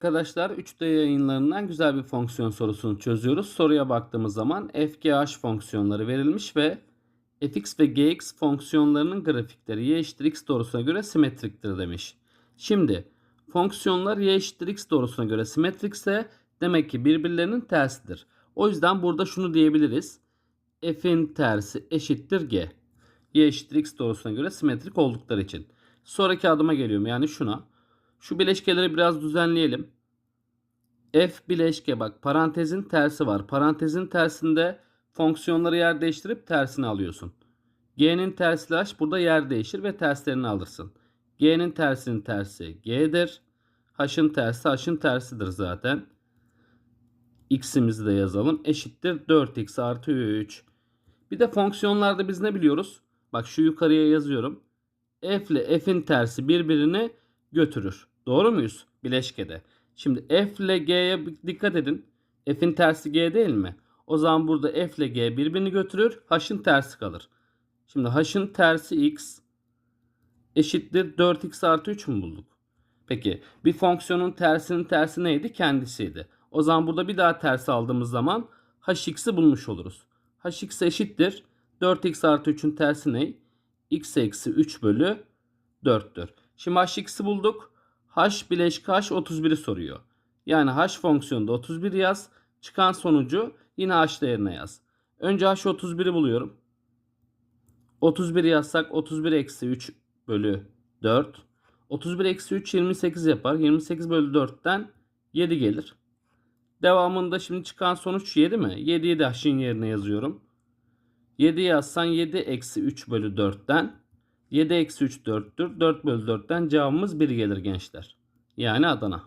Arkadaşlar 3D yayınlarından güzel bir fonksiyon sorusunu çözüyoruz. Soruya baktığımız zaman fgh fonksiyonları verilmiş ve fx ve gx fonksiyonlarının grafikleri y eşittir x doğrusuna göre simetriktir demiş. Şimdi fonksiyonlar y eşittir x doğrusuna göre simetrikse demek ki birbirlerinin tersidir. O yüzden burada şunu diyebiliriz. f'in tersi eşittir g. y eşittir x doğrusuna göre simetrik oldukları için. Sonraki adıma geliyorum yani şuna. Şu bileşkeleri biraz düzenleyelim. F bileşke bak parantezin tersi var. Parantezin tersinde fonksiyonları yer değiştirip tersini alıyorsun. G'nin tersi h burada yer değişir ve terslerini alırsın. G'nin tersinin tersi G'dir. H'ın tersi H'ın tersidir zaten. X'imizi de yazalım. Eşittir 4x artı 3. Bir de fonksiyonlarda biz ne biliyoruz? Bak şu yukarıya yazıyorum. F ile F'in tersi birbirini götürür. Doğru muyuz? Bileşkede. Şimdi F ile G'ye dikkat edin. F'in tersi G değil mi? O zaman burada F ile G birbirini götürür. H'ın tersi kalır. Şimdi H'ın tersi X eşittir 4X artı 3 mü bulduk? Peki bir fonksiyonun tersinin tersi neydi? Kendisiydi. O zaman burada bir daha tersi aldığımız zaman Hx'i bulmuş oluruz. Hx eşittir. 4x artı 3'ün tersi ne? x eksi 3 bölü 4'tür. Şimdi hx'i bulduk. H bileşik h 31'i soruyor. Yani h fonksiyonunda 31 yaz. Çıkan sonucu yine h değerine yaz. Önce h 31'i buluyorum. 31 yazsak 31 eksi 3 bölü 4. 31 eksi 3 28 yapar. 28 bölü 4'ten 7 gelir. Devamında şimdi çıkan sonuç 7 mi? 7'yi de h'in yerine yazıyorum. 7 yazsan 7 eksi 3 bölü 4'ten 7 eksi 3 4'tür. 4 bölü 4'ten cevabımız 1 gelir gençler. Yani Adana.